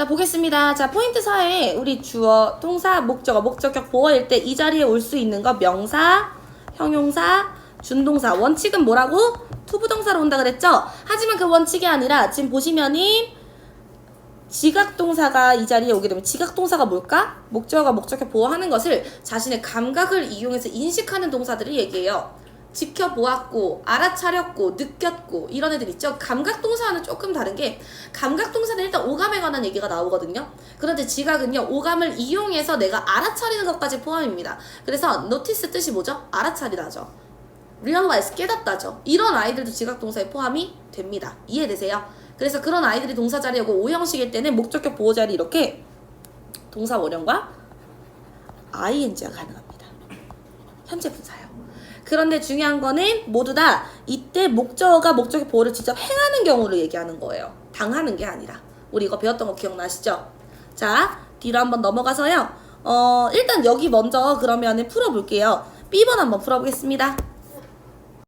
자, 보겠습니다. 자, 포인트 4에 우리 주어, 동사, 목적어, 목적격, 보어일 때 이 자리에 올 수 있는 거 명사, 형용사, 준동사. 원칙은 뭐라고? 투부동사로 온다 그랬죠? 하지만 그 원칙이 아니라 지금 보시면은 지각동사가 이 자리에 오게 되면 지각동사가 뭘까? 목적어가 목적격 보호하는 것을 자신의 감각을 이용해서 인식하는 동사들을 얘기해요. 지켜보았고, 알아차렸고, 느꼈고, 이런 애들 있죠? 감각동사와는 조금 다른 게, 감각동사는 일단 오감에 관한 얘기가 나오거든요? 그런데 지각은요, 오감을 이용해서 내가 알아차리는 것까지 포함입니다. 그래서 notice 뜻이 뭐죠? 알아차리다죠. realize, 깨닫다죠. 이런 아이들도 지각동사에 포함이 됩니다. 이해되세요? 그래서 그런 아이들이 동사 자리 오고 오형식일 때는 목적격 보호 자리 이렇게 동사 원형과 ing가 가능합니다. 현재 분사요. 그런데 중요한 거는 모두 다 이때 목적어가 목적격 보호를 직접 행하는 경우를 얘기하는 거예요. 당하는 게 아니라. 우리 이거 배웠던 거 기억나시죠? 자, 뒤로 한번 넘어가서요. 어, 일단 여기 먼저 그러면은 풀어볼게요. B번 한번 풀어보겠습니다.